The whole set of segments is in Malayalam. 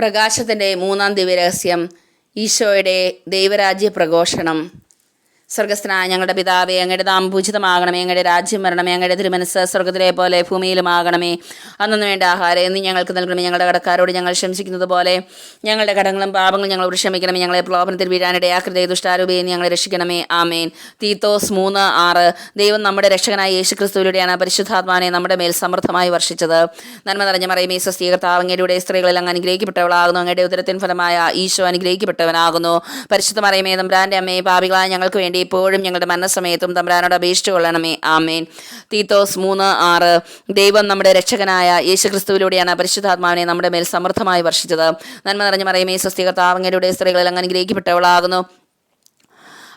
പ്രകാശത്തിന്റെ മൂന്നാം ദിവ്യരഹസ്യം ഈശോയുടെ ദൈവരാജ്യ പ്രഘോഷണം സ്വർഗസ്ഥനായ ഞങ്ങളുടെ പിതാവേ അങ്ങയുടെ നാം പൂജിതമാകണമേ അങ്ങയുടെ രാജ്യം വരണമേ അങ്ങയുടെ തിരുമനസ് സ്വർഗത്തിലെ പോലെ ഭൂമിയിലുമാകണമേ. അന്നു വേണ്ട ആഹാരം എന്ന് ഞങ്ങൾക്ക് നൽകണമേ. ഞങ്ങളുടെ കടക്കാരോട് ഞങ്ങൾ ശംസിക്കുന്നത് പോലെ ഞങ്ങളുടെ കടങ്ങളും പാപങ്ങളും ഞങ്ങൾ ക്ഷമിക്കണമേ. ഞങ്ങളെ പ്രലോഭനത്തിൽ വീഴാനിടയാക്കരുതേ ദുഷ്ടാരൂപയെ ഞങ്ങളെ രക്ഷിക്കണമേ. ആമേൻ. തീത്തോസ് മൂന്ന് ആറ്. ദൈവം നമ്മുടെ രക്ഷകനായ യേശു ക്രിസ്തുവിലൂടെയാണ് പരിശുദ്ധാത്മാനെ നമ്മുടെ മേൽ സമൃദ്ധമായി വർഷിച്ചത്. നന്മ നിറഞ്ഞ മറിയമേ സ്വസ്ഥീകർത്താവ് അങ്ങയുടെ സ്ത്രീകളിൽ അങ്ങ് അനുഗ്രഹിക്കപ്പെട്ടവളാകുന്നു. അങ്ങയുടെ ഉദരത്തിൻ ഫലമായ ഈശോ അനുഗ്രഹിക്കപ്പെട്ടവനാകുന്നു. പരിശുദ്ധ മറിയമേ തമ്പ്രാന്റെ അമ്മയെ പാപികളായ ഞങ്ങൾക്ക് വേണ്ടി ഇപ്പോഴും ഞങ്ങളുടെ മരണസമയത്തും തമ്പരാനോട് അപേക്ഷിച്ചു കൊള്ളണമേ. ആമേൻ. തീത്തോസ് മൂന്ന് ആറ്. ദൈവം നമ്മുടെ രക്ഷകനായ യേശു ക്രിസ്തുവിലൂടെയാണ് പരിശുദ്ധാത്മാവിനെ നമ്മുടെ മേൽ സമൃദ്ധമായി വർഷിച്ചത്. നന്മ നിറഞ്ഞ മറിയമേ സ്വസ്തികർത്താവങ്ങളുടെ സ്ത്രീകളിൽ അങ്ങനെ അനുഗ്രഹിക്കപ്പെട്ടവളാകുന്നു.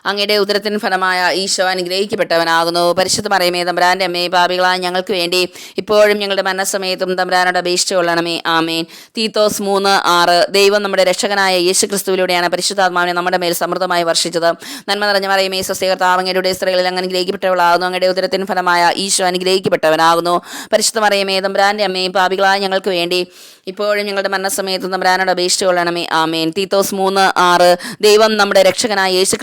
അങ്ങയുടെ ഉദരത്തിന് ഫലമായ ഈശോ അനുഗ്രഹിക്കപ്പെട്ടവനാകുന്നു. പരിശുദ്ധ മറിയമേ തമ്പ്രാന്റെ അമ്മയെ പാപികളായ ഞങ്ങൾക്ക് വേണ്ടി ഇപ്പോഴും ഞങ്ങളുടെ മരണസമയത്തും തമ്പ്രാനോട് അപേക്ഷിച്ചു കൊള്ളണമേ. ആമേൻ. തീത്തോസ് മൂന്ന് ആറ്. ദൈവം നമ്മുടെ രക്ഷകനായ യേശു ക്രിസ്തുവിലൂടെയാണ് പരിശുദ്ധാത്മാവിനെ നമ്മുടെ മേൽ സമൃദ്ധമായി വർഷിച്ചത്. നന്മ നിറഞ്ഞ മറിയമേ സസ്യകർത്താവങ്ങയുടെ സ്ത്രീകളിൽ അങ്ങനെ അനുഗ്രഹിക്കപ്പെട്ടവളാകുന്നു. അങ്ങയുടെ ഉദരത്തിന് ഫലമായ ഈശോ അനുഗ്രഹിക്കപ്പെട്ടവനാകുന്നു. പരിശുദ്ധ മറിയമേ തമ്പ്രാന്റെ അമ്മേ പാപികളായ ഞങ്ങൾക്ക് വേണ്ടി ഇപ്പോഴും ഞങ്ങളുടെ മരണസമയത്തും തമ്പ്രാനോട് അപേക്ഷിച്ചു കൊള്ളണമേ. ആമേൻ. തീത്തോസ് മൂന്ന് ആറ്. ദൈവം നമ്മുടെ രക്ഷകനായ യേശു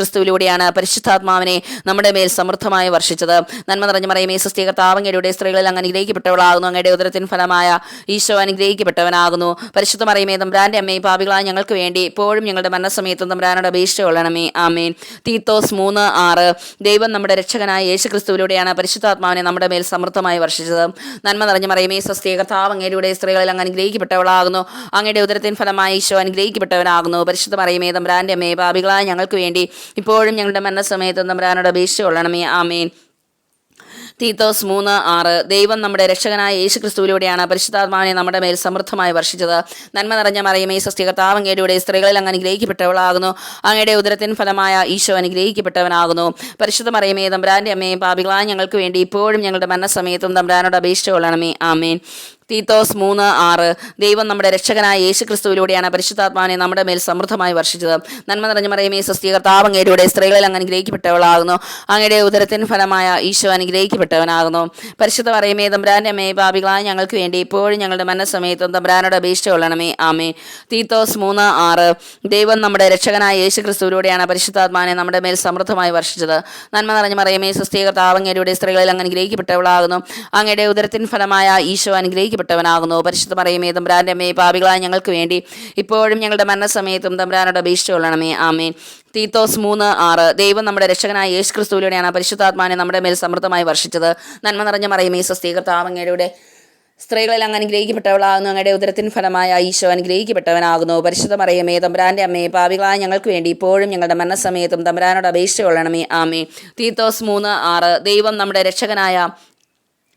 ക്രിസ്തുവിലൂടെയാണ് പരിശുദ്ധാത്മാവിനെ നമ്മുടെ മേൽ സമൃദ്ധമായി വർഷിച്ചത്. നന്മ നിറഞ്ഞ മറിയമേ സ്വസ്ഥീകർത്താവങ്ങയുടെ സ്ത്രീകളിൽ അങ്ങ് അനുഗ്രഹിക്കപ്പെട്ടവളാകുന്നു. അങ്ങയുടെ ഉദരത്തിൻ ഫലമായ ഈശോ അനുഗ്രഹിക്കപ്പെട്ടവനാകുന്നു. പരിശുദ്ധ മറിയമേ തമ്പ്രാന്റെ അമ്മയെ പാപികളായ ഞങ്ങൾക്ക് വേണ്ടി ഇപ്പോഴും ഞങ്ങളുടെ മരണസമയത്തും തമ്പ്രാനോട് അപേക്ഷ കൊള്ളണമേ. ആമേൻ. തീത്തോസ് മൂന്ന് ആറ്. ദൈവം നമ്മുടെ രക്ഷകനായ യേശു ക്രിസ്തുവിലൂടെയാണ് പരിശുദ്ധാത്മാവിനെ നമ്മുടെ മേൽ സമൃദ്ധമായി വർഷിച്ചത്. നന്മ നിറഞ്ഞു മറിയമേ സ്വസ്ഥീകർത്താവ് അങ്ങയുടെ സ്ത്രീകളിൽ അങ്ങ് അനുഗ്രഹിക്കപ്പെട്ടവളാകുന്നു. അങ്ങയുടെ ഉദരത്തിൻ ഫലമായ ഈശോ അനുഗ്രഹിക്കപ്പെട്ടവനാകുന്നു. പരിശുദ്ധ മറിയമേ തമ്പ്രാന്റെ അമ്മയെ പാപികളായ ഞങ്ങൾക്ക് വേണ്ടി ഇപ്പോഴും ഞങ്ങളുടെ മരണസമയത്തും നമ്പരാനോട് അപേക്ഷ കൊള്ളണമേ. ആമേൻ. തീത്തോസ് മൂന്ന് ആറ്. ദൈവം നമ്മുടെ രക്ഷകനായ യേശു ക്രിസ്തുവിലൂടെയാണ് പരിശുദ്ധാത്മാവിനെ നമ്മുടെ മേൽ സമൃദ്ധമായി വർഷിച്ചത്. നന്മ നിറഞ്ഞ മറിയമേ സ്വസ്ഥികർത്താവ് അങ്ങയുടെ സ്ത്രീകളിൽ അങ്ങ് അനുഗ്രഹിക്കപ്പെട്ടവളാകുന്നു. അങ്ങയുടെ ഉദരത്തിൻ ഫലമായ ഈശോ അനുഗ്രഹിക്കപ്പെട്ടവനാകുന്നു. പരിശുദ്ധ മറിയമേ തമ്പ്രാന്റെ അമ്മയെ പാപികളായ ഞങ്ങൾക്ക് വേണ്ടി ഇപ്പോഴും ഞങ്ങളുടെ മരണസമയത്തും തമ്പ്രാനോട് അപേക്ഷിച്ചു കൊള്ളണമേ. ആമേൻ. തീത്തോസ് മൂന്ന് ആറ്. ദൈവം നമ്മുടെ രക്ഷകനായ യേശു ക്രിസ്തുവിലൂടെയാണ് പരിശുദ്ധാത്മാവിനെ നമ്മുടെ മേൽ സമൃദ്ധമായി വർഷിച്ചത്. നന്മ നിറഞ്ഞ മറിയമേ സ്വസ്ഥീകർത്താവ് അങ്ങയുടെ സ്ത്രീകളിൽ അങ്ങ് അനുഗ്രഹിക്കപ്പെട്ടവളാകുന്നു. അങ്ങയുടെ ഉദരത്തിന് ഫലമായ ഈശോ അനുഗ്രഹിക്കപ്പെട്ടവനാകുന്നു. പരിശുദ്ധ മറിയമേ തമ്പ്രാന്റെ അമ്മയെ പാപികളായ ഞങ്ങൾക്ക് വേണ്ടി ഇപ്പോഴും ഞങ്ങളുടെ മനസ്സമയത്തും തമ്പ്രാനോട് അപേക്ഷിച്ച് കൊള്ളണമേ. ആമേ തീത്തോസ് മൂന്ന് ആറ്. ദൈവം നമ്മുടെ രക്ഷകനായ യേശു ക്രിസ്തുവിലൂടെയാണ് പരിശുദ്ധാത്മാവിനെ നമ്മുടെ മേൽ സമൃദ്ധമായി വർഷിച്ചത്. നന്മ നിറഞ്ഞ മറിയമേ സ്വസ്ഥീകർത്താവ് അങ്ങയുടെ സ്ത്രീകളിൽ അങ്ങ് അനുഗ്രഹിക്കപ്പെട്ടവളാകുന്നു. അങ്ങയുടെ ഉദരത്തിന് ഫലമായ ഈശോ അനുഗ്രഹിക്കപ്പെട്ടവനാകുന്നു പരിശുദ്ധ പറയുമേ തമ്പ്രാന്റെ അമ്മയെ പാപികളായ ഞങ്ങൾക്ക് വേണ്ടി ഇപ്പോഴും ഞങ്ങളുടെ മരണസമയത്തും തമ്പ്രാനോട് അപേക്ഷിച്ചു കൊള്ളണമേ. ആമേൻ. തീത്തോസ് മൂന്ന് ആറ്. ദൈവം നമ്മുടെ രക്ഷകനായ യേശു ക്രിസ്തുവിലൂടെയാണ് പരിശുദ്ധാത്മാനെ നമ്മുടെ മേൽ സമൃദ്ധമായി വർഷിച്ചത്. നന്മ നിറഞ്ഞ മറിയമേ സ്വസ്ഥീകർത്താവങ്ങയുടെ സ്ത്രീകളിൽ അങ്ങ് അനുഗ്രഹിക്കപ്പെട്ടവളാകുന്നു. അങ്ങയുടെ ഉദരത്തിൻ ഫലമായ ഈശോ അനുഗ്രഹിക്കപ്പെട്ടവനാകുന്നു. പരിശുദ്ധ മറിയമേ തമ്പ്രാന്റെ അമ്മയെ പാവികളായ ഞങ്ങൾക്ക് വേണ്ടി ഇപ്പോഴും ഞങ്ങളുടെ മരണസമയത്തും തമ്പ്രാനോട് അപേക്ഷിച്ചു കൊള്ളണമേ. ആമേ തീത്തോസ് മൂന്ന് ആറ്. ദൈവം നമ്മുടെ രക്ഷകനായ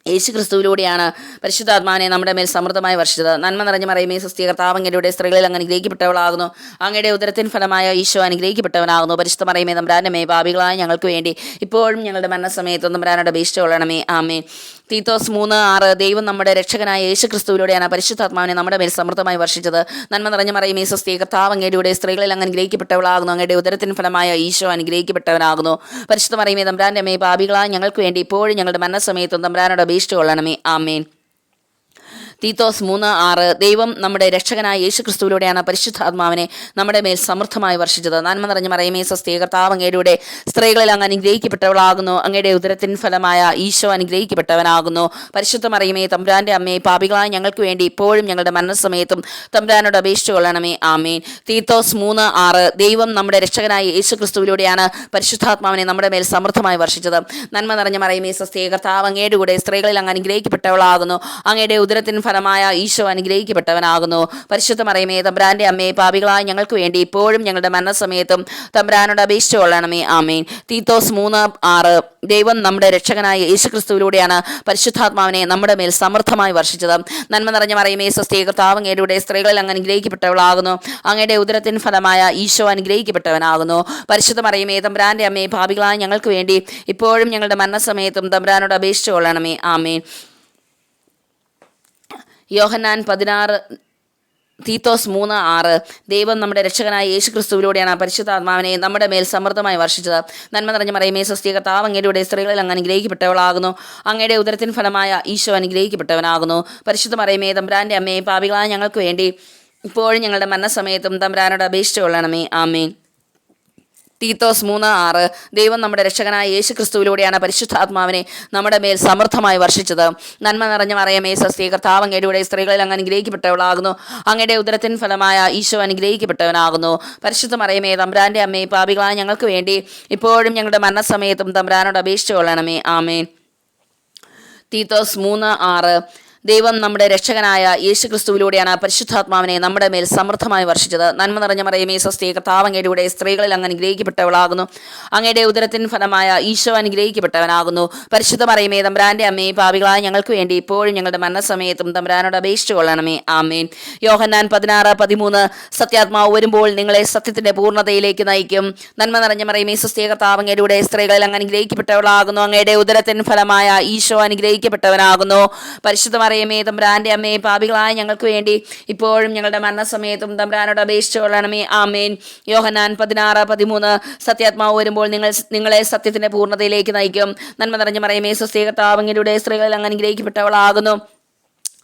യേശു ക്രിസ്തുവിലൂടെയാണ് പരിശുദ്ധാത്മാനെ നമ്മുടെ മേൽ സമൃദ്ധമായി വർഷിച്ചത്. നന്മ നിറഞ്ഞ മറിയമേ സ്വസ്ഥീകർത്താവ് അങ്ങയുടെ സ്ത്രീകളിൽ അങ്ങ് അനുഗ്രഹിക്കപ്പെട്ടവളാകുന്നു. അങ്ങയുടെ ഉദരത്തിൻ ഫലമായ ഈശോ അനുഗ്രഹിക്കപ്പെട്ടവനാകുന്നു. പരിശുദ്ധ മറിയമേ നമ്പരാനമേ ഭാവികളായ ഞങ്ങൾക്ക് വേണ്ടി ഇപ്പോഴും ഞങ്ങളുടെ മരണസമയത്ത് നമ്പരാനോട് അപേക്ഷിച്ചു കൊള്ളണമേ. ആമേ തീത്തോസ് മൂന്ന് ആറ്. ദൈവം നമ്മുടെ രക്ഷകനായ യേശു ക്രിസ്തുവിലൂടെയാണ് പരിശുദ്ധാത്മാവിനെ നമ്മുടെ മേൽ സമൃദ്ധമായി വർഷിച്ചത്. നന്മ നിറഞ്ഞ മറിയും മറിയമേ സ്വസ്ഥീകർത്താവ് അങ്ങയുടെ സ്ത്രീകളിൽ അങ്ങ് അനുഗ്രഹിക്കപ്പെട്ടവളാകുന്നു. അങ്ങയുടെ ഉദരത്തിന് ഫലമായ ഈശോ അനുഗ്രഹിക്കപ്പെട്ടവനാകുന്നു. പരിശുദ്ധ മറിയമേ തമ്പ്രാന്റെ മേ പാപികളായ ഞങ്ങൾക്ക് വേണ്ടി ഇപ്പോഴും ഞങ്ങളുടെ മരണസമയത്തും തമ്പ്രാനോട് അപേക്ഷിച്ചു കൊള്ളണമേ. ആമേൻ. തീത്തോസ് മൂന്ന് ആറ്. ദൈവം നമ്മുടെ രക്ഷകനായ യേശു ക്രിസ്തുവിലൂടെയാണ് പരിശുദ്ധാത്മാവിനെ നമ്മുടെ മേൽ സമൃദ്ധമായി വർഷിച്ചത്. നന്മ നിറഞ്ഞ മറയമേ സ്വസ്ഥീകർത്താവ് അങ്ങയുടെ സ്ത്രീകളിൽ അങ്ങ് അനുഗ്രഹിക്കപ്പെട്ടവളാകുന്നു. അങ്ങയുടെ ഉദരത്തിൻ ഫലമായ ഈശോ അനുഗ്രഹിക്കപ്പെട്ടവനാകുന്നു. പരിശുദ്ധ മറിയമേ തമ്പുരാന്റെ അമ്മയെ പാപികളായ ഞങ്ങൾക്ക് വേണ്ടി ഇപ്പോഴും ഞങ്ങളുടെ മരണസമയത്തും തമ്പുരാനോട് അപേക്ഷിച്ചു കൊള്ളണമേ. ആമേൻ. തീത്തോസ് മൂന്ന് ആറ്. ദൈവം നമ്മുടെ രക്ഷകനായ യേശു ക്രിസ്തുവിലൂടെയാണ് പരിശുദ്ധാത്മാവിനെ നമ്മുടെ മേൽ സമൃദ്ധമായി വർഷിച്ചത്. നന്മ നിറഞ്ഞ മറിയമേ സ്വസ്ഥീകർത്താവ് അങ്ങയുടെ കൂടെ സ്ത്രീകളിൽ അങ്ങ് അനുഗ്രഹിക്കപ്പെട്ടവളാകുന്നു. അങ്ങയുടെ ഉദരത്തിൻ ഫലമായ ഈശോ അനുഗ്രഹിക്കപ്പെട്ടവനാകുന്നു. പരിശുദ്ധ മറിയമേ തമ്പ്രാന്റെ അമ്മയെ പാപികളായ ഞങ്ങൾക്ക് വേണ്ടി ഇപ്പോഴും ഞങ്ങളുടെ മരണസമയത്തും തമ്പ്രാനോട് അപേക്ഷിച്ചു കൊള്ളണമേ. ആമേൻ. തീത്തോസ് മൂന്ന് ആറ്. ദൈവം നമ്മുടെ രക്ഷകനായ യേശു ക്രിസ്തുവിലൂടെയാണ് പരിശുദ്ധാത്മാവിനെ നമ്മുടെ മേൽ സമൃദ്ധമായി വർഷിച്ചത്. നന്മ നിറഞ്ഞ മറിയമേ സ്വസ്ഥീകർത്താവ് അങ്ങയുടെ സ്ത്രീകളിൽ അങ്ങ് അനുഗ്രഹിക്കപ്പെട്ടവളാകുന്നു. അങ്ങയുടെ ഉദരത്തിൻ ഫലമായ ഈശോ അനുഗ്രഹിക്കപ്പെട്ടവനാകുന്നു. പരിശുദ്ധ മറിയമേ തമ്പ്രാന്റെ അമ്മയെ പാപികളായ ഞങ്ങൾക്ക് വേണ്ടി ഇപ്പോഴും ഞങ്ങളുടെ മരണസമയത്തും തമ്പ്രാനോട് അപേക്ഷിച്ചു കൊള്ളണമേ. ആമേൻ. യോഹന്നാൻ പതിനാറ് തീത്തോസ് മൂന്ന് ആറ്. ദൈവം നമ്മുടെ രക്ഷകനായ യേശു ക്രിസ്തുവിലൂടെയാണ് ആ പരിശുദ്ധാത്മാവിനെ നമ്മുടെ മേൽ സമൃദ്ധമായി വർഷിച്ചത്. നന്മ നിറഞ്ഞ മറിയമേ സ്വസ്ഥീകർത്താവ് അങ്ങയുടെ സ്ത്രീകളിൽ അങ്ങ് അനുഗ്രഹിക്കപ്പെട്ടവളാകുന്നു. അങ്ങയുടെ ഉദരത്തിൻ ഫലമായ ഈശോ അനുഗ്രഹിക്കപ്പെട്ടവനാകുന്നു. പരിശുദ്ധ മറിയമേ തമ്പ്രാന്റെ അമ്മയെ പാപികളായ ഞങ്ങൾക്ക് വേണ്ടി ഇപ്പോഴും ഞങ്ങളുടെ മരണസമയത്തും തമ്പ്രാനോട് അപേക്ഷിച്ചുകൊള്ളണമേ. ആമേൻ. തീത്തോസ് മൂന്ന് ആറ്. ദൈവം നമ്മുടെ രക്ഷകനായ യേശു ക്രിസ്തുവിലൂടെയാണ് പരിശുദ്ധാത്മാവിനെ നമ്മുടെ മേൽ സമൃദ്ധമായി വർഷിച്ചത്. നന്മ നിറഞ്ഞ മറിയമേ സസ്തീ കർത്താവ് അങ്ങയുടെ സ്ത്രീകളിൽ അങ്ങ് അനുഗ്രഹിക്കപ്പെട്ടവളാകുന്നു. അങ്ങയുടെ ഉദരത്തിൻ ഫലമായ ഈശോ അനുഗ്രഹിക്കപ്പെട്ടവനാകുന്നു. പരിശുദ്ധ മറിയമേ തമ്പ്രാന്റെ അമ്മയെ പാപികളായ ഞങ്ങൾക്ക് വേണ്ടി ഇപ്പോഴും ഞങ്ങളുടെ മരണസമയത്തും തമ്പ്രാനോട് അപേക്ഷിച്ചു കൊള്ളണമേ. ആമേൻ. തീത്തോസ് മൂന്ന് ആറ്. ദൈവം നമ്മുടെ രക്ഷകനായ യേശു ക്രിസ്തുവിലൂടെയാണ് പരിശുദ്ധാത്മാവിനെ നമ്മുടെ മേൽ സമൃദ്ധമായി വർഷിച്ചത്. നന്മ നിറഞ്ഞ മറിയമേ സ്വസ്തി കർത്താവങ്ങയുടെ സ്ത്രീകളിൽ അങ്ങ് അനുഗ്രഹിക്കപ്പെട്ടവളാകുന്നു. അങ്ങയുടെ ഉദരത്തിൻ ഫലമായ ഈശോ അനുഗ്രഹിക്കപ്പെട്ടവനാകുന്നു. പരിശുദ്ധ മറിയമേ തമ്പ്രാന്റെ അമ്മയെ പാപികളായ ഞങ്ങൾക്ക് വേണ്ടി ഇപ്പോഴും ഞങ്ങളുടെ മരണസമയത്തും തമ്പ്രാനോട് അപേക്ഷിച്ചു കൊള്ളണമേ. ആമേൻ. യോഹന്നാൻ പതിനാറ് പതിമൂന്ന് സത്യാത്മാവ് വരുമ്പോൾ നിങ്ങളെ സത്യത്തിന്റെ പൂർണതയിലേക്ക് നയിക്കും. നന്മ നിറഞ്ഞ മറിയമേ സ്വസ്തി കർത്താവങ്ങയുടെ സ്ത്രീകളിൽ അങ്ങ് അനുഗ്രഹിക്കപ്പെട്ടവളാകുന്നു. അങ്ങയുടെ ഉദരത്തിൻ ഫലമായ ഈശോ അനുഗ്രഹിക്കപ്പെട്ടവനാകുന്നു. പരിശുദ്ധ മറിയമേ തമ്പ്രാന്റെ അമ്മയെ പാപികളായ ഞങ്ങൾക്ക് വേണ്ടി ഇപ്പോഴും ഞങ്ങളുടെ മരണസമയത്തും തമ്പ്രാനോട് അപേക്ഷിച്ചു കൊള്ളണമേ. ആമേൻ. യോഹനാൻ പതിനാറ് പതിമൂന്ന്. സത്യാത്മാവ് വരുമ്പോൾ നിങ്ങൾ നിങ്ങളെ സത്യത്തിന്റെ പൂർണതയിലേക്ക് നയിക്കും. നന്മ നിറഞ്ഞ മറിയമേ സ്വസ്തികത്താവങ്ങളുടെ സ്ത്രീകളിൽ അങ്ങനെ അനുഗ്രഹിക്കപ്പെട്ടവളാകുന്നു.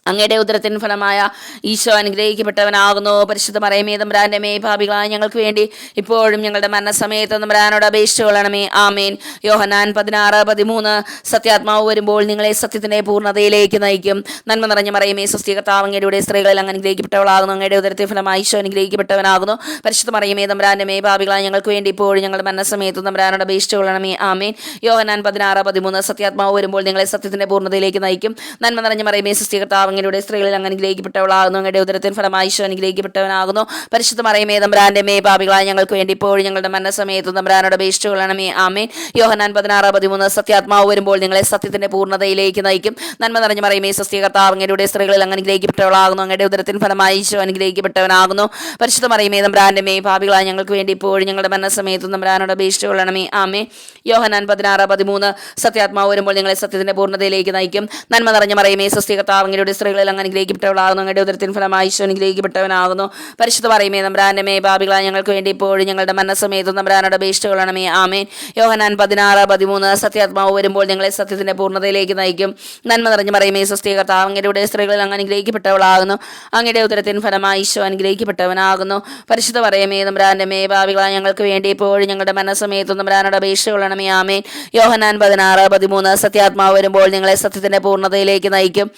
അങ്ങയുടെ ഉദരത്തിൻ ഫലമായ ഈശോ അനുഗ്രഹിക്കപ്പെട്ടവനാകുന്നു. പരിശുദ്ധ മറയമേ തമ്പ്രാന്റെ മേ ഭാവികളായ ഞങ്ങൾക്ക് വേണ്ടി ഇപ്പോഴും ഞങ്ങളുടെ മരണസമയത്ത് തമ്പ്രാനോട് അപേക്ഷിച്ചു കൊള്ളണമേ. ആമേൻ. യോഹനാൻ പതിനാറ് പതിമൂന്ന്. സത്യാത്മാവ് വരുമ്പോൾ നിങ്ങളെ സത്യത്തിന്റെ പൂർണതയിലേക്ക് നയിക്കും. നന്മ നിറഞ്ഞ മറയമേ സ്വസ്തികർത്താവ് അങ്ങയുടെ സ്ത്രീകളിൽ അങ്ങ് അനുഗ്രഹിക്കപ്പെട്ടവളാകുന്നു. അങ്ങയുടെ ഉദരത്തിൻ ഫലമായ ഈശോ അനുഗ്രഹിക്കപ്പെട്ടവനാകുന്നു. പരിശുദ്ധ മറയമേ തമ്പ്രാന്റെ മേ ഭാവികളായ ഞങ്ങൾക്ക് വേണ്ടി ഇപ്പോഴും ഞങ്ങളുടെ മരണസമയത്ത് തമ്പ്രാനോട് അപേക്ഷിച്ചു കൊള്ളണമേ. ആമേൻ. യോഹനാൻ പതിനാറ് പതിമൂന്ന്. സത്യാത്മാവ് വരുമ്പോൾ നിങ്ങളെ സത്യത്തിന്റെ പൂർണതയിലേക്ക് നയിക്കും. നന്മ നിറഞ്ഞ മറയമേ സ്വസ്തികത്താവ് അങ്ങയുടെ സ്ത്രീകളിൽ അങ്ങ് അനുഗ്രഹിക്കപ്പെട്ടവളാകുന്നു. അങ്ങയുടെ ഉദരത്തിൻ ഫലമായി ഈശോ അനുഗ്രഹിക്കപ്പെട്ടവനാകുന്നു. പരിശുദ്ധ മറിയമേ തമ്പ്രാന്റെ മേ പാപികളായ ഞങ്ങൾക്ക് വേണ്ടി ഇപ്പോഴും ഞങ്ങളുടെ മരണസമയത്ത് തമ്പ്രാനോട് അപേക്ഷിച്ചു മേ ആമേൻ. യോഹനാൻ പതിനാറ് പതിമൂന്ന് സത്യാത്മാവ് വരുമ്പോൾ നിങ്ങളെ സത്യത്തിന്റെ പൂർണതയിലേക്ക് നയിക്കും. നന്മ നിറഞ്ഞ മറിയമേ സസ്യകർത്താവ് അങ്ങയുടെ സ്ത്രീകളിൽ അങ്ങ് അനുഗ്രഹിക്കപ്പെട്ടവളാകുന്നു. അങ്ങയുടെ ഉദരത്തിൻ ഫലമായി ഈശോ അനുഗ്രഹിക്കപ്പെട്ടവനാകുന്നു. പരിശുദ്ധ മറിയമേ തമ്പ്രാന്റെ മേ പാപികളായ ഞങ്ങൾക്ക് വേണ്ടി ഇപ്പോഴും ഞങ്ങളുടെ മരണസമയത്ത് തമ്പ്രാനോട് അപേക്ഷിച്ചു മേ ആമേ യോഹനാൻ പതിനാറ് പതിമൂന്ന് സത്യാത്മാവ് വരുമ്പോൾ നിങ്ങളെ സത്യത്തിന്റെ പൂർണതയിലേക്ക് നയിക്കും. നന്മ നിറഞ്ഞ മറിയമേ സസ്യകർത്താവ് അങ്ങയുടെ സ്ത്രീകളിൽ അങ്ങ് അനുഗ്രഹിക്കപ്പെട്ടവളാകുന്നു അങ്ങയുടെ ഉദരത്തിൻ ഫലമായി ഈശോ അനുഗ്രഹിക്കപ്പെട്ടവനാകുന്നു പരിശുദ്ധ പറയുമേ നമ്പ്രാന്റെ മേ ബാബികളായ ഞങ്ങൾക്ക് വേണ്ടി ഇപ്പോഴും ഞങ്ങളുടെ മനസ്സമേതും നമ്പ്രാനോട് അപേക്ഷിച്ചു മേ ആമേൻ. യോഹനാൻ പതിനാറ് പതിമൂന്ന് സത്യാത്മാവ് വരുമ്പോൾ ഞങ്ങളെ സത്യത്തിന്റെ പൂർണതയിലേക്ക് നയിക്കും. നന്മ നിറഞ്ഞു പറയുമേ സ്വസ്ഥീകർത്ത അങ്ങയുടെ സ്ത്രീകളിൽ അങ്ങ് അനുഗ്രഹിക്കപ്പെട്ടവളാകുന്നു അങ്ങയുടെ ഉദരത്തിൻ ഫലമായി ഈശോ അനുഗ്രഹിക്കപ്പെട്ടവനാകുന്നു പരിശുദ്ധ പറയുമേ നമ്പ്രാന്റെ മേ ബാബികളായ ഞങ്ങൾക്ക് വേണ്ടി ഇപ്പോഴും ഞങ്ങളുടെ മനസ്സമേതും നമ്പ്രാനോട് അപേക്ഷിച്ചു മേ ആമേൻ. യോഹനാൻ പതിനാറ് പതിമൂന്ന് സത്യാത്മാവ് വരുമ്പോൾ ഞങ്ങളെ സത്യത്തിന്റെ പൂർണതയിലേക്ക് നയിക്കും.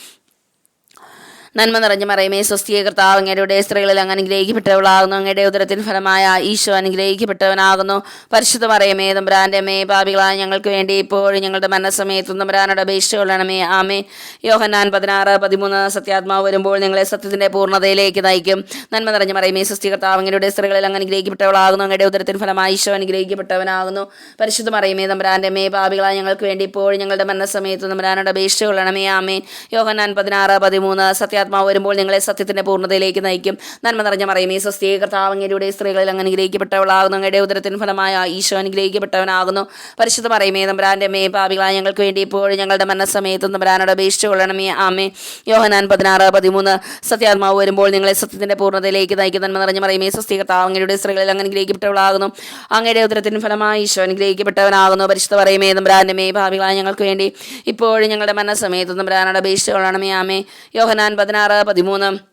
നന്മ നിറഞ്ഞ മറയമേ സ്വസ്തിയെ കർത്താവ് അങ്ങയുടെ സ്ത്രീകളിൽ അങ്ങ് അനുഗ്രഹിക്കപ്പെട്ടവളാകുന്നു. അങ്ങയുടെ ഉദരത്തിൻ ഫലമായ ഈശോ അനുഗ്രഹിക്കപ്പെട്ടവനാകുന്നു. പരിശുദ്ധ മറയമേ തമ്പുരാന്റെ മേ പാപികളായ ഞങ്ങൾക്ക് വേണ്ടി ഇപ്പോഴും ഞങ്ങളുടെ മരണസമയത്തും തമ്പുരാനോട് അപേക്ഷകളാണമേ ആമേ യോഹന്നാൻ പതിനാറ് പതിമൂന്ന് സത്യാത്മാവ് വരുമ്പോൾ നിങ്ങളെ സത്യത്തിന്റെ പൂർണതയിലേക്ക് നയിക്കും. നന്മ നിറഞ്ഞ മറയമേ സ്വസ്തി കർത്താവ് അങ്ങയുടെ സ്ത്രീകളിൽ അങ്ങ് അനുഗ്രഹിക്കപ്പെട്ടവളാകുന്നു. അങ്ങയുടെ ഉദരത്തിൻ ഫലമായ ഈശോ അനുഗ്രഹിക്കപ്പെട്ടവനാകുന്നു. പരിശുദ്ധ മറയമേ തമ്പുരാന്റെ മേ പാപികളായ ഞങ്ങൾക്ക് വേണ്ടി ഇപ്പോഴും ഞങ്ങളുടെ മരണസമയത്തും തമ്പുരാനോട് അപേക്ഷകളാണമേ ആമേ യോഹന്നാൻ പതിനാറ് പതിമൂന്ന് സത്യാത്മാവ് വരുമ്പോൾ നിങ്ങളെ സത്യത്തിന്റെ പൂർണതയിലേക്ക് നയിക്കും. നന്മ നിറഞ്ഞ മറിയമേ സ്വസ്തിയെ കർത്താവങ്ങയുടെ സ്ത്രീകളിൽ അങ്ങ് അനുഗ്രഹിക്കപ്പെട്ടവളാകുന്നു. അങ്ങയുടെ ഉദരത്തിന് ഫലമായ ഈശോ അനുഗ്രഹിക്കപ്പെട്ടവനാകുന്നു. പരിശുദ്ധ മറിയമേ തമ്പുരാന്റെ മേ പാപികളായ ഞങ്ങൾക്ക് വേണ്ടി ഇപ്പോഴും ഞങ്ങളുടെ മരണസമയത്തും തമ്പുരാനോട് അപേക്ഷിച്ചു കൊള്ളണമേ ആമേ യോഹനാൻ പതിനാറ് പതിമൂന്ന് സത്യാത്മാവ് വരുമ്പോൾ നിങ്ങളെ സത്യത്തിന്റെ പൂർണതയിലേക്ക് നയിക്കും. നന്മ നിറഞ്ഞ മറിയമേ സ്വസ്തി സ്ത്രീകളിൽ അങ്ങ് അനുഗ്രഹിക്കപ്പെട്ടവളാകുന്നു. അങ്ങയുടെ ഉദരത്തിന് ഫലമായ ഈശോ അനുഗ്രഹിക്കപ്പെട്ടവനാകുന്നു. പരിശുദ്ധ പറയുമേ തമ്പുരാന്റെ മേ ഭാവികളായ ഞങ്ങൾക്ക് വേണ്ടി ഇപ്പോഴും ഞങ്ങളുടെ മരണസമയത്തും തമ്പുരാനോട് അപേക്ഷിച്ചു കൊള്ളണമേ ആമേ യോഹനാൻ പതിനാറ് പതിമൂന്ന്.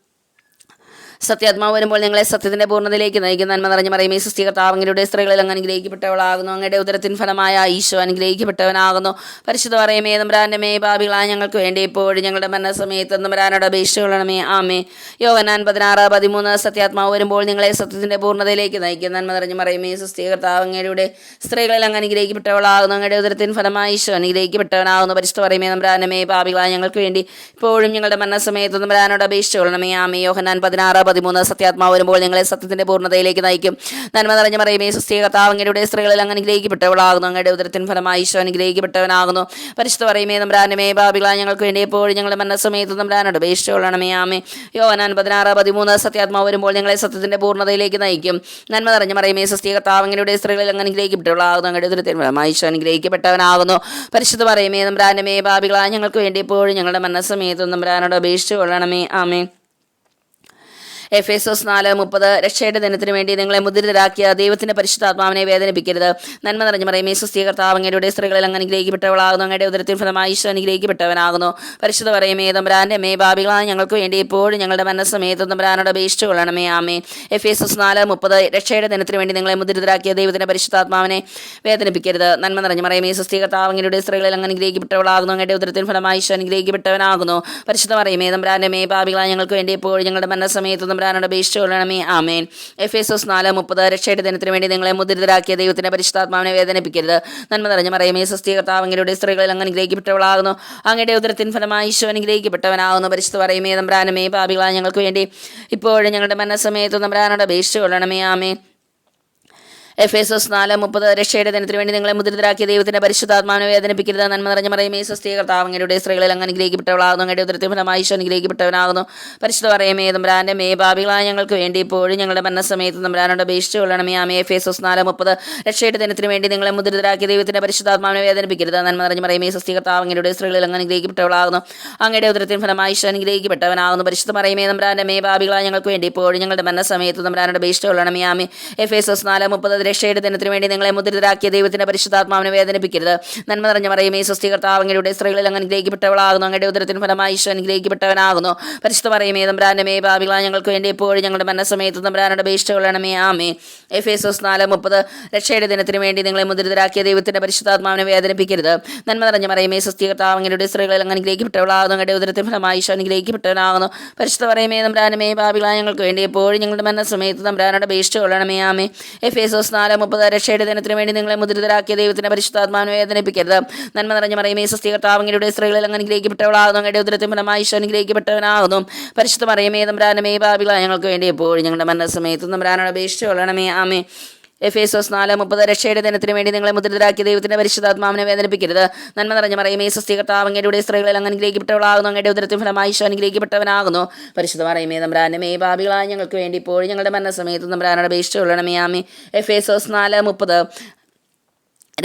സത്യാത്മാവ് വരുമ്പോൾ നിങ്ങളെ സത്യത്തിന്റെ പൂർണതയിലേക്ക് നയിക്കുന്ന നന്മ നിറഞ്ഞ മറിയമേ. സൃഷ്ടി കർത്താവങ്ങളുടെ സ്ത്രീകളിൽ അങ്ങ് അനുഗ്രഹിക്കപ്പെട്ടവളാകുന്നു. അങ്ങയുടെ ഉദരത്തിൻ ഫലമായ ഈശോ അനുഗ്രഹിക്കപ്പെട്ടവനാകുന്നു. പരിശുദ്ധ പറയുമേ തമ്പുരാന്റെ മേ പാപികളായ ഞങ്ങൾക്ക് വേണ്ടി ഇപ്പോഴും ഞങ്ങളുടെ മരണസമയത്ത് തമ്പുരാനോട് അപേക്ഷിച്ചുകൊള്ളണമേ ആമേ യോഗനാൻ പതിനാറ് പതിമൂന്ന് സത്യാത്മാവ് വരുമ്പോൾ നിങ്ങളെ സത്യത്തിന്റെ പൂർണതയിലേക്ക് നയിക്കുന്ന നന്മ നിറഞ്ഞ മറിയമേ. സൃഷ്ടി കർത്താവങ്ങളുടെ സ്ത്രീകളിൽ അങ്ങ് അനുഗ്രഹിക്കപ്പെട്ടവളാകുന്നു. അങ്ങയുടെ ഉദരത്തിൻ ഫലമായ ഈശോ അനുഗ്രഹിക്കപ്പെട്ടവനാകുന്നു. പരിശുദ്ധ പറയുമേ തമ്പുരാന്റെ മേ പാപികളായ ഞങ്ങൾക്ക് വേണ്ടി ഇപ്പോഴും ഞങ്ങളുടെ മരണസമയത്ത് തമ്പുരാനോട് അപേക്ഷിച്ചുകൊള്ളണമേ. ആമേ യോഹനാൻ പതിനാറ് പതിമൂന്ന് സത്യാത്മാവ് വരുമ്പോൾ നിങ്ങളെ സത്യത്തിന്റെ പൂർണതയിലേക്ക് നയിക്കും. നന്മ നിറഞ്ഞ മറിയമേ സുസ്ഥിയ കർത്താവ് അങ്ങയുടെ സ്ത്രീകളിൽ അങ്ങ് അനുഗ്രഹിക്കപ്പെട്ടവളാകുന്നു അങ്ങയുടെ ഉദരത്തിൻ ഫലമായി ഈശോ അനുഗ്രഹിക്കപ്പെട്ടവനാകുന്നു പരിശുദ്ധ പറയുമേ നമ്പ്രാനമേ ബാബികളാ ഞങ്ങൾക്ക് വേണ്ടി എപ്പോഴും ഞങ്ങളുടെ മനസ്സമയത്ത് നമ്പ്രാനോട് അപേക്ഷിച്ചുകൊള്ളണമേ. ആമേ യോനാൻ പതിനാറ് പതിമൂന്ന് സത്യാത്മാവ് വരുമ്പോൾ ഞങ്ങളെ സത്യത്തിന്റെ പൂർണതയിലേക്ക് നയിക്കും. നന്മ നിറഞ്ഞ മറിയമേ സുസ്ഥിയ കർത്താവ് അങ്ങയുടെ സ്ത്രീകളിൽ അങ്ങ് അനുഗ്രഹിക്കപ്പെട്ടവളാകുന്നു അങ്ങയുടെ ഉദരത്തിൻ ഫലമായി ഈശോ അനുഗ്രഹിക്കപ്പെട്ടവനാകുന്നു പരിശുദ്ധ പറയുമേ നമ്പ്രാനമേ ബാബികളാ ഞങ്ങൾക്ക് വേണ്ടി എപ്പോഴും ഞങ്ങളുടെ മനസ്സമയത്ത് നമ്പ്രാനോട് അപേക്ഷിച്ചുകൊള്ളണമേ. ആമേ എഫ് എസ് എസ് നാല് മുപ്പത്. രക്ഷയുടെ ദിനത്തിന് വേണ്ടി നിങ്ങളെ മുദ്രിതരാക്കിയ ദൈവത്തിന്റെ പരിശുദ്ധാത്മാവിനെ വേദനിപ്പിക്കരുത്. നന്മ നിറഞ്ഞു പറയും സുസ്ഥീ കർത്താവ് അങ്ങയുടെ സ്ത്രീകളിൽ അങ്ങ് അനുഗ്രഹിക്കപ്പെട്ടവളാകുന്നു. അങ്ങയുടെ ഉദരത്തിൽ ഫലമായി ഈശോ അനുഗ്രഹിക്കപ്പെട്ടവനാകുന്നു. പരിശുദ്ധ പറയും തമ്പുരാന്റെ മേ ഭാവികളായ ഞങ്ങൾക്ക് വേണ്ടി ഇപ്പോഴും ഞങ്ങളുടെ മനസ്സമേത്ത് തമ്പുരാനോട് അപേക്ഷിച്ചു കൊള്ളണമേ. ആമേ എഫ് എസ് എസ് നാല് മുപ്പത്. രക്ഷയുടെ ദിനത്തിന് വേണ്ടി നിങ്ങളെ മുദ്രിതരാക്കിയ ദൈവത്തിന്റെ പരിശുദ്ധാത്മാവിനെ വേദനിപ്പിക്കരുത്. നന്മ നിറഞ്ഞു പറയും സുസ്ഥീ കർത്താവ് അങ്ങയുടെ സ്ത്രീകളിൽ അങ്ങ് അനുഗ്രഹിക്കപ്പെട്ടവളാകുന്നു. അങ്ങയുടെ ഉദരത്തിൽ ഫലമായി ഈശോ അനുഗ്രഹിക്കപ്പെട്ടവനാകുന്നു. പരിശുദ്ധ പറയും തമ്പുരാന്റെ മേ ഭാവികളായ ഞങ്ങൾക്ക് വേണ്ടി ഇപ്പോഴും ഞങ്ങളുടെ മനസ്സമേത്ത് തമ്പുരാനോട് അപേക്ഷിച്ചു കൊള്ളണമേ ആമേൻ. എഫ് എസ് എസ് നാല് മുപ്പത് രക്ഷയുടെ ദിനത്തിന് വേണ്ടി നിങ്ങളെ മുദ്രിതരാക്കിയ ദൈവത്തിന്റെ പരിശുദ്ധാത്മാവിനെ വേദനിപ്പിക്കരുത്. നന്മ നിറഞ്ഞ മറിയമേ സസ്തി കർത്താവ് സ്ത്രീകളിൽ അങ്ങ് അനുഗ്രഹിക്കപ്പെട്ടവളാകുന്നു. അങ്ങയുടെ ഉദരത്തിൻ ഫലമായി ഈശോ അനുഗ്രഹിക്കപ്പെട്ടവനാകുന്നു. പരിശുദ്ധ പറയുമേ നമ്പ്രാനമേ പാപികളായ ഞങ്ങൾക്ക് വേണ്ടി ഇപ്പോഴും ഞങ്ങളുടെ മനസ്സമയത്ത് തമ്പ്രാനോട് അപേക്ഷിച്ചു കൊള്ളണമേ ആമേ എഫ് എസ് എസ് നാല് മുപ്പത് രക്ഷയുടെ ദിനത്തിന് വേണ്ടി നിങ്ങളെ മുദ്രിതരാക്കിയ ദൈവത്തിന്റെ പരിശുദ്ധാത്മാവിനെ വേദനിപ്പിക്കരുത് നന്മ നിറഞ്ഞ മറിയമേ സ്വസ്ഥീ കർത്താവ് അങ്ങയുടെ സ്ത്രീകളിൽ അങ്ങ് അനുഗ്രഹിക്കപ്പെട്ടവളാകുന്നു അങ്ങയുടെ ഉദരത്തിൽ ഫലമായി ഈശോ അനുഗ്രഹിക്കപ്പെട്ടവനാകുന്നു പരിശുദ്ധ പറയമേ തമ്പ്രാന്റെ മേ ഭാവികളായ ഞങ്ങൾക്ക് വേണ്ടി ഇപ്പോഴും ഞങ്ങളുടെ മരണസമയത്ത് തമ്പ്രാനോട് അപേക്ഷിച്ച് കൊള്ളണമേ ആമേ എഫ് എസ് എസ് നാല് മുപ്പത് രക്ഷയുടെ ദിനത്തിന് വേണ്ടി നിങ്ങളെ മുദ്രിതരാക്കിയ ദൈവത്തിന്റെ പരിശുദ്ധാത്മാവിനെ വേദനിപ്പിക്കരുത് നന്മ നിറഞ്ഞ മറിയമേ സ്വസ്ഥീ കർത്താവ് അങ്ങയുടെ സ്ത്രീകളിൽ അങ്ങ് അനുഗ്രഹിക്കപ്പെട്ടവളാകുന്നു. അങ്ങയുടെ ഉദരത്തിൽ ഫലമായി ഈശോ അനുഗ്രഹിക്കപ്പെട്ടവനാകുന്നു പരിശുദ്ധ പറയമേ തമ്പ്രാന്റെ മേ ഭാവികളായ ഞങ്ങൾക്ക് വേണ്ടി ഇപ്പോഴും ഞങ്ങളുടെ മരണസമയത്ത് തമ്പ്രാനോട് അപേക്ഷിച്ച് കൊള്ളണമേ ആമേ. എഫ് എസ് എസ് നാല് മുപ്പത് രക്ഷയുടെ ദിനത്തിന് വേണ്ടി നിങ്ങളെ മുദ്രിതരാക്കിയ ദൈവത്തിന്റെ പരിശുദ്ധാത്മാവിനെ വേദനിപ്പിക്കരുത്. നന്മ നിറഞ്ഞ പറയുമേ സ്വസ്തി കർത്താവ് അങ്ങയുടെ സ്ത്രീകളിൽ അങ്ങ് അനുഗ്രഹിക്കപ്പെട്ടവളാകുന്നു. അങ്ങയുടെ ഉദരത്തിന് ഫലമായി ഈശോ അനുഗ്രഹിക്കപ്പെട്ടവനാകുന്നു. പരിശുദ്ധ പറയും തമ്പ്രാന്റെ മേ ഭാവികളായ ഞങ്ങൾക്ക് വേണ്ടി എപ്പോഴും ഞങ്ങളുടെ മനസ്സമയത്ത് തമ്പ്രാനുടെ അപേക്ഷിച്ചു കൊള്ളണമേ. ആമേ എഫ് എസ് എസ് നാല് മുപ്പത്. രക്ഷയുടെ ദിനത്തിന് വേണ്ടി നിങ്ങളെ മുദ്രിതരാക്കിയ ദൈവത്തിന്റെ പരിശുദ്ധാത്മാവിനെ വേദനിപ്പിക്കരുത്. നന്മ നിറഞ്ഞ പറയുമേ സ്വസ്തി കർത്താവ് അങ്ങയുടെ സ്ത്രീകളിൽ അങ്ങ് അനുഗ്രഹിക്കപ്പെട്ടവളാകുന്നു. അങ്ങയുടെ ഉദരത്തിന് ഫലമായി ഈശോ അനുഗ്രഹിക്കപ്പെട്ടവനാകുന്നു. പരിശുദ്ധ പറയും തമ്പ്രാന്റെ മേ ഭാവികളായ ഞങ്ങൾക്ക് വേണ്ടി എപ്പോഴും ഞങ്ങളുടെ മനസ്സമയത്ത് തമ്പ്രാനുടെ അപേക്ഷിച്ചു കൊള്ളണമേ. ആമേ എഫ് എസ് എസ് നാല് മുപ്പത് രക്ഷയുടെ ദിനത്തിന് വേണ്ടി നിങ്ങളെ മുദ്രിതരാക്കിയ ദൈവത്തിന്റെ പരിശുദ്ധാത്മാവിനെ വേദനിപ്പിക്കരുത്. നന്മ നിറഞ്ഞ മറിയമേ സ്വസ്തി കർത്താവങ്ങളുടെ സ്ത്രീകളിൽ അങ്ങ് അനുഗ്രഹിക്കപ്പെട്ടവളാകുന്നു. അങ്ങയുടെ ഉദരത്തിൽ ഫലമായി ഈശോ അനുഗ്രഹിക്കപ്പെട്ടവനാകുന്നു. പരിശുദ്ധ മറിയമേ തമ്പ്രാനമേ ഭാവികളായ ഞങ്ങൾക്ക് വേണ്ടി എപ്പോഴും ഞങ്ങളുടെ മനസ്സമയത്ത് തമ്പ്രാനോട് അപേക്ഷിച്ചു കൊള്ളണമേ. ആമേ എഫ് എസ് എസ് നാല് മുപ്പത് രക്ഷയുടെ ദിനത്തിന് വേണ്ടി നിങ്ങളെ മുദ്രിതരാക്കിയ ദൈവത്തിന്റെ പരിശുദ്ധാത്മാവിനെ വേദനിപ്പിക്കരുത്. നന്മ നിറഞ്ഞ പറയുമേ സ്വസ്തി കർത്താവ് അങ്ങയുടെ സ്ത്രീകളിൽ അങ്ങ് അനുഗ്രഹിക്കപ്പെട്ടവളാകുന്നു അങ്ങയുടെ ഉദരത്തിൽ ഫലമായി ഈശോ അനുഗ്രഹിക്കപ്പെട്ടവനാകുന്നു. പരിശുദ്ധ പറയുമേ നമ്പ്രാനമേ മേ ഭാവികളായ ഞങ്ങൾക്ക് വേണ്ടി ഇപ്പോഴും ഞങ്ങളുടെ മരണസമയത്ത് തമ്പ്രാനോട് അപേക്ഷിച്ചു കൊള്ളണമേ ആമേ എഫ് എസ് എസ് നാല് മുപ്പത്.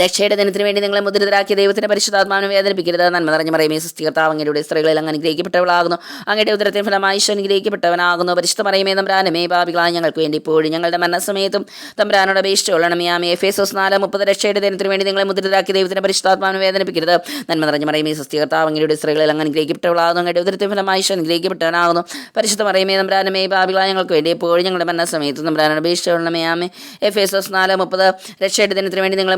രക്ഷയുടെ ദിനത്തിന് വേണ്ടി നിങ്ങളെ മുദ്രിതരാക്കിയ ദൈവത്തിന്റെ പരിശുദ്ധാത്മാവിനെ വേദനിപ്പിക്കരുത് നന്മ നിറഞ്ഞ പറയുമേ സുസ്ഥികർത്താവ് അങ്ങയുടെ സ്ത്രീകളിൽ അങ്ങ് അനുഗ്രഹിക്കപ്പെട്ടവളാകുന്നു. അങ്ങയുടെ ഉദരത്തിന് ഫലമായി ഈശ്വരൻ അനുഗ്രഹിക്കപ്പെട്ടവനാകുന്നു. പരിശുദ്ധ പറയുമേ തമ്പ്രാനമേ ഭാവികളായ ഞങ്ങൾക്ക് വേണ്ടി ഇപ്പോഴും ഞങ്ങളുടെ മരണസമയത്തും തമ്പ്രാനോട് അപേക്ഷിച്ചു കൊള്ളണമേ ആമേ എഫ് എസ് നാല് മുപ്പത് രക്ഷയുടെ ദിനത്തിന് വേണ്ടി നിങ്ങളെ മുദ്രിതരാക്കിയ ദൈവത്തിന്റെ പരിശുദ്ധാത്മാവിനെ വേദനിപ്പിക്കരുത്. നന്മ നിറഞ്ഞ പറയുമേ സുസ്ഥികർത്താവ് അങ്ങയുടെ സ്ത്രീകളിൽ അങ്ങ് അനുഗ്രഹിക്കപ്പെട്ടവളാകുന്നു. അങ്ങയുടെ ഉദരത്തിന് ഫലമായി ഈശ്വരൻ അനുഗ്രഹിക്കപ്പെട്ടവനാകുന്നു. പരിശുദ്ധ പറയുമേ തമ്പ്രാനമേ ഭാവികളായ ഞങ്ങൾക്ക് വേണ്ടി ഇപ്പോഴും ഞങ്ങളുടെ മരണസമയത്തും തമ്പ്രാനോട് അപേക്ഷിച്ചു കൊള്ളണമേ ആമേ എഫ് എസ് എസ് നാല് മുപ്പത് രക്ഷയുടെ ദിനത്തിന് വേണ്ടി നിങ്ങളെ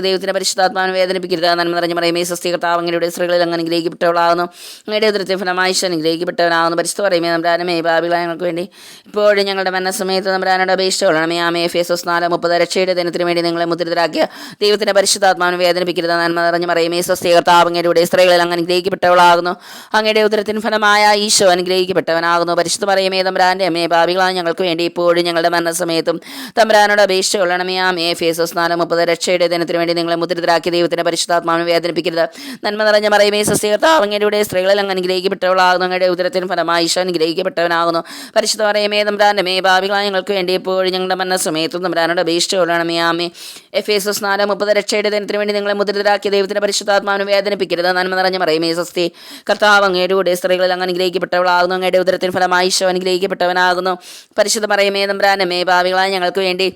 മുദ്രിതരാക്കിയ ദൈവത്തിന്റെ പരിശുദ്ധാത്മാവിനെ വേദനിപ്പിക്കരുത്. നന്മ നിറഞ്ഞ പറയുമേ സ്വസ്തി കർത്താവ് അങ്ങയുടെ സ്ത്രീകളിൽ അങ്ങനെ ഗ്രഹിക്കപ്പെട്ടവളാകുന്നു അങ്ങയുടെ ഉദരത്തിൽ ഫലമായി ഗ്രഹിക്കപ്പെട്ടവനാകുന്നു പരിശുദ്ധ പറയുമേ നമ്പ്രാനമേ ബാബിളായ ഞങ്ങൾക്ക് വേണ്ടി ഇപ്പോഴും ഞങ്ങളുടെ മരണസമയത്ത് നമ്പ്രാനോട് അപേക്ഷിച്ച് കൊള്ളണമേ ആമേ ഫേസോസ് നാല് മുപ്പത് രക്ഷയുടെ ദിനത്തിന് വേണ്ടി നിങ്ങളെ മുദ്രിതരാക്കിയ ദൈവത്തിന്റെ പരിശുദ്ധാത്മാവിനെ വേദനിപ്പിക്കരുത്. നന്മ നിറഞ്ഞ പറയുമേ സ്വസ്തി കർത്താവ് അങ്ങയുടെ സ്ത്രീകളിൽ അങ്ങനെ ഗ്രഹിക്കപ്പെട്ടവളാകുന്നു അങ്ങയുടെ ഉദരത്തിന് ഫലമായ ഈശോ അനുഗ്രഹിക്കപ്പെട്ടവനാകുന്നു. പരിശുദ്ധ പറയുമേ തമ്പ്രാന്റെ അമ്മേ ഭാവികളാണ് ഞങ്ങൾക്ക് വേണ്ടി ഇപ്പോഴും ഞങ്ങളുടെ മരണസമയത്തും തമ്പ്രാനോട് അപേക്ഷ കൊള്ളണമേ ആ മേ ഫേസോസ് നാല് മുപ്പത് രക്ഷയുടെ ദിനത്തിന് വേണ്ടി നിങ്ങളെ മുദ്രിതരാക്കിയ ദൈവത്തിന്റെ പരിശുദ്ധാത്മാവിനെ വേദനിപ്പിക്കരുത്. നന്മ നിറഞ്ഞ മറയുമേ സസ്യകർത്ത അങ്ങയുടെ സ്ത്രീകളിൽ അങ്ങ് അനുഗ്രഹിക്കപ്പെട്ടവളാകുന്നു. അങ്ങയുടെ ഉദരത്തിന് ഫലമായി ഈശോ അനുഗ്രഹിക്കപ്പെട്ടവനാകുന്നു. പരിശുദ്ധ പറയുമേ തമ്പ്രാന്റെ മേ ഭാവികളായ ഞങ്ങൾക്ക് വേണ്ടി എപ്പോഴും ഞങ്ങളുടെ മരണസമയത്തും തമ്പ്രാനോട് അപേക്ഷിച്ച് കൊള്ളണമേ ആമേ എഫ് എസ് എസ് നാല് മുപ്പത് രക്ഷയുടെ ദിനത്തിന് വേണ്ടി നിങ്ങളെ മുദ്രിതരാക്കിയ ദൈവത്തിന്റെ പരിശുദ്ധാത്മാവിനെ വേദനിപ്പിക്കരുത്. നന്മ നിറഞ്ഞ മറയുമേ സസ്തി. കർത്താവ് അങ്ങയുടെ കൂടെ സ്ത്രീകളിൽ അങ്ങ് അനുഗ്രഹിക്കപ്പെട്ടവളാകുന്നു. അങ്ങയുടെ ഉദരത്തിന് ഫലമായി ഈശോ അനുഗ്രഹിക്കപ്പെട്ടവനാകുന്നു. പരിശുദ്ധ പറയുമേ തമ്പ്രാന്റെ മേ ഭാവികളായ ഞങ്ങൾക്ക് വേണ്ടി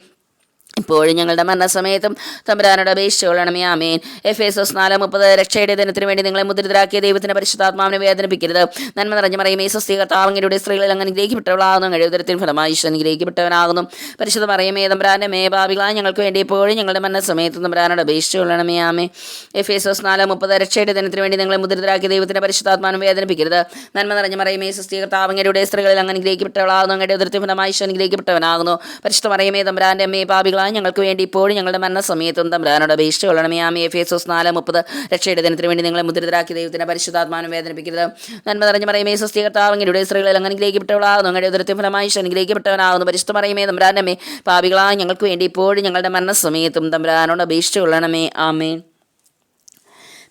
ഇപ്പോഴും ഞങ്ങളുടെ മരണസമയത്തും തമ്പുരാനോട് അപേക്ഷിച്ച് കൊള്ളണമേ ആമേൻ. എഫ് എസ് എസ് നാല് മുപ്പത് രക്ഷയുടെ ദിനത്തിന് വേണ്ടി നിങ്ങളെ മുദ്രിതരാക്കിയ ദൈവത്തിന്റെ പരിശുദ്ധാത്മാവിനെ വേദനിപ്പിക്കരുത്. നന്മ നിറഞ്ഞ മറിയമേ സ്വസ്തി കർത്താവങ്ങളുടെ സ്ത്രീകളിൽ അങ്ങനെ ഗ്രഹിക്കപ്പെട്ടവളാകുന്നു ഉദരത്തിൽ ഫലമായി ഈശ്വരൻ ഗ്രഹിക്കപ്പെട്ടവനാകുന്നു പരിശുദ്ധ മറിയമേ തമ്പുരാന്റെ മേ ഭാവികളായ ഞങ്ങൾക്ക് വേണ്ടി ഇപ്പോഴും ഞങ്ങളുടെ മരണസമയത്തും തമ്പുരാനോട് അപേക്ഷിച്ച് കൊള്ളണമേ ആമേ എഫ് എസ് എസ് നാല് മുപ്പത് രക്ഷയുടെ ദിനത്തിന് വേണ്ടി നിങ്ങളെ മുദ്രിതരാക്കിയ ദൈവത്തിന്റെ പരിശുദ്ധാത്മാവിനെ വേദനിപ്പിക്കരുത്. നന്മ നിറഞ്ഞ മറിയമേ സ്വസ്തി കർത്താവങ്ങളുടെ സ്ത്രീകളിൽ അങ്ങനെ ഗ്രഹിക്കപ്പെട്ടവളാകുന്നു അങ്ങയുടെ ഫലമായി ഈശ്വരൻ ഗ്രഹിക്കപ്പെട്ടവനാകുന്നു പരിശുദ്ധ മറിയമേ തമ്പുരാന്റെ മേ ഭാവികളായ ഞങ്ങൾക്ക് വേണ്ടി ഇപ്പോഴും ഞങ്ങളുടെ മരണസമയത്തും തമ്പുരാനോട് അപേക്ഷിച്ച് കൊള്ളണമേ. ആമി എഫ് എസ് എസ് നാല് മുപ്പത്. രക്ഷയുടെ ദിനത്തിന് വേണ്ടി നിങ്ങളെ മുദ്രിതരാക്കി ദൈവത്തിന്റെ പരിശുദ്ധാത്മാനം വേദനിപ്പിക്കരുത്. നന്മ നിറഞ്ഞ പറയുമേ സ്വസ്തി കർത്താവങ്ങളുടെ സ്ത്രീകളിൽ അങ്ങനെ അനുഗ്രഹിക്കപ്പെട്ടവളാകുന്നു അങ്ങയുടെ ഉദരത്തിൽ ഫലമായി അനുഗ്രഹിക്കപ്പെട്ടവനാകുന്നു പരിശുദ്ധ പറയുമേ തമ്പുരാനമേ പാപികളായ ഞങ്ങൾക്ക് വേണ്ടി ഇപ്പോഴും ഞങ്ങളുടെ മരണസമയത്തും തമ്പുരാനോട് അപേക്ഷിച്ച് കൊള്ളണമേ. ആമേ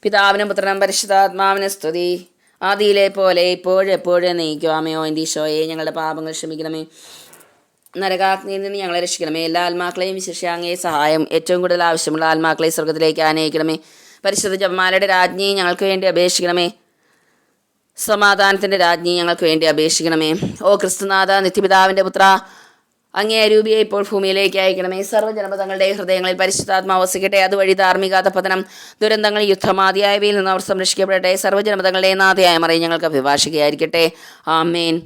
പിതാവിനും പുത്രനും പരിശുദ്ധാത്മാവിന് സ്തുതി. ആദിയിലെ പോലെ ഇപ്പോഴും എപ്പോഴും നയിക്കുവാമയോ ഇന്ത്യ ഷോയെ ഞങ്ങളുടെ പാപങ്ങൾ ക്ഷമിക്കണമേ. നരകാഗ്നിയിൽ നിന്ന് ഞങ്ങളെ രക്ഷിക്കണമേ. എല്ലാ ആത്മാക്കളെയും വിശേഷാങ്ങേ സഹായം. ഏറ്റവും കൂടുതൽ ആവശ്യമുള്ള ആത്മാക്കളെ സ്വർഗത്തിലേക്ക് ആനയിക്കണമേ. പരിശുദ്ധ ജപമാലയുടെ രാജ്ഞി ഞങ്ങൾക്ക് വേണ്ടി അപേക്ഷിക്കണമേ. സമാധാനത്തിന്റെ രാജ്ഞി ഞങ്ങൾക്ക് വേണ്ടി അപേക്ഷിക്കണമേ. ഓ ക്രിസ്തുനാഥ നിത്യപിതാവിന്റെ പുത്ര അങ്ങേ അരൂപിയെ ഇപ്പോൾ ഭൂമിയിലേക്ക് അയക്കണമേ. സർവജനപദങ്ങളുടെ ഹൃദയങ്ങളിൽ പരിശുദ്ധാത്മാ വസിക്കട്ടെ. അതുവഴി ധാർമ്മികാത പതനം ദുരന്തങ്ങൾ യുദ്ധമാതിയായവയിൽ നിന്ന് അവർ സംരക്ഷിക്കപ്പെടട്ടെ. സർവജനപദങ്ങളുടെ നാഥയായ മറിയും ഞങ്ങൾക്ക് അഭിഭാഷികയായിരിക്കട്ടെ. ആമേൻ.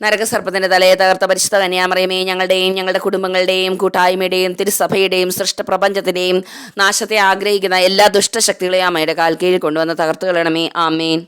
നരകസർപ്പത്തിന്റെ തലയെ തകർത്ത പരിശുദ്ധ കന്യാമറിയമേ ഞങ്ങളുടെയും ഞങ്ങളുടെ കുടുംബങ്ങളുടെയും കൂട്ടായ്മയുടെയും തിരുസഭയുടെയും സൃഷ്ട പ്രപഞ്ചത്തിന്റെയും നാശത്തെ ആഗ്രഹിക്കുന്ന എല്ലാ ദുഷ്ടശക്തികളെയും അമ്മയുടെ കാൽ കീഴിൽ കൊണ്ടുവന്ന് തകർത്തുകളണമേ ആമേൻ.